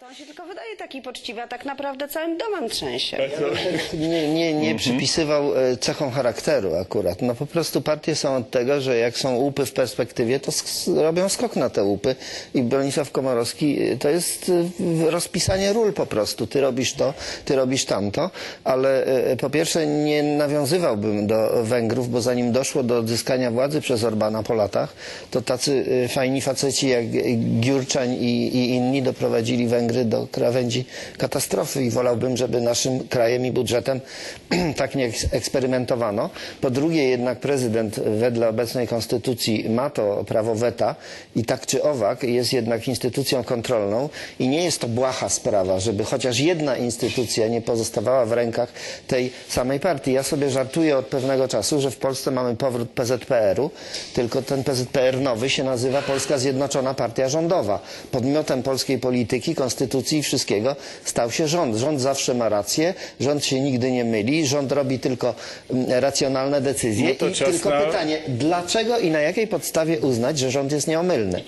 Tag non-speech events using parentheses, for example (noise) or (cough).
To on się tylko wydaje taki poczciwy, a tak naprawdę całym domem trzęsie. Nie, nie, nie przypisywał e, cechom charakteru akurat. No po prostu partie są od tego, że jak są łupy w perspektywie, to sk- robią skok na te łupy i Bronisław Komorowski e, to jest e, rozpisanie ról po prostu. Ty robisz to, ty robisz tamto, ale e, po pierwsze nie nawiązywałbym do Węgrów, bo zanim doszło do odzyskania władzy przez Orbana po latach, to tacy e, fajni faceci jak Giurczań i, i inni doprowadzili Węgry do krawędzi katastrofy i wolałbym, żeby naszym krajem i budżetem (clears throat) tak nie eks- eksperymentowano. Po drugie jednak prezydent wedle obecnej konstytucji ma to prawo weta i tak czy owak jest jednak instytucją kontrolną i nie jest to błaha sprawa, żeby chociaż jedna instytucja nie pozostawała w rękach tej samej partii. Ja sobie żartuję od pewnego czasu, że w Polsce mamy powrót PZPR-u, tylko ten PZPR nowy się nazywa Polska Zjednoczona Partia Rządowa. Podmiotem polskiej polityki, konstytucji i wszystkiego stał się rząd. Rząd zawsze ma rację, rząd się nigdy nie myli, rząd robi tylko mm, racjonalne decyzje No to i czas tylko na- pytanie, dlaczego i na jakiej podstawie uznać, że rząd jest nieomylny?